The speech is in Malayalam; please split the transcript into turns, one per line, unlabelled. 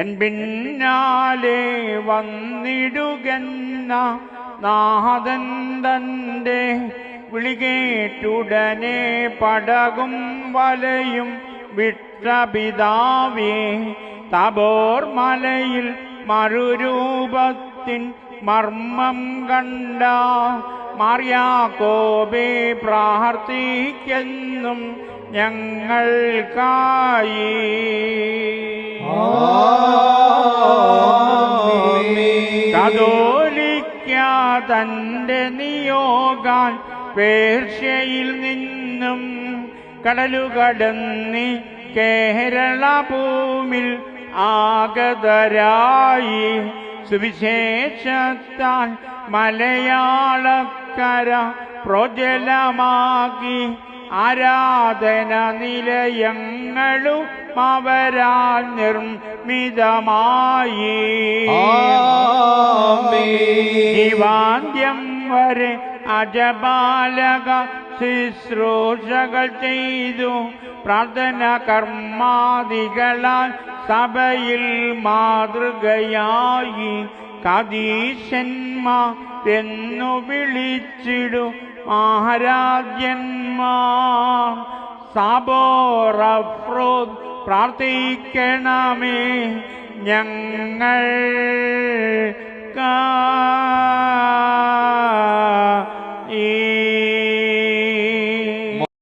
എൻ പിന്നാലെ വന്നിടുക നാഥൻ തന്റെ വിളികേറ്റുടനെ പടകും വലയും വിട്ടപിതാവേ തബോർ മലയിൽ മറുരൂപത്തിൻ മർമ്മം കണ്ട മാറിയാക്കോബെ പ്രാർത്ഥിക്കെന്നും ഞങ്ങൾക്കായി. കതോലിക്ക തന്റെ നിയോഗാൻ പേർഷ്യയിൽ നിന്നും കടലുകടന്നി കേരള ഭൂമിൽ ആഗതരായി. സുവിശേഷത്താൽ മലയാളക്കര പ്രജലമാക്കി ആരാധന നിലയങ്ങളും അവരാൽ നിർമ്മിതമായി. ജീവാന്ത്യം വരെ അജപാലക ശുശ്രൂഷകൾ ചെയ്തു. പ്രാർത്ഥന കർമാദികളാൽ സഭയിൽ മാതൃകയായി കദീശന്മാ എന്നു വിളിച്ചിടു. മഹാരാജ്യന്മാർ സാബോറഫ്രോദ് പ്രാർത്ഥിക്കണമേ ഞങ്ങൾ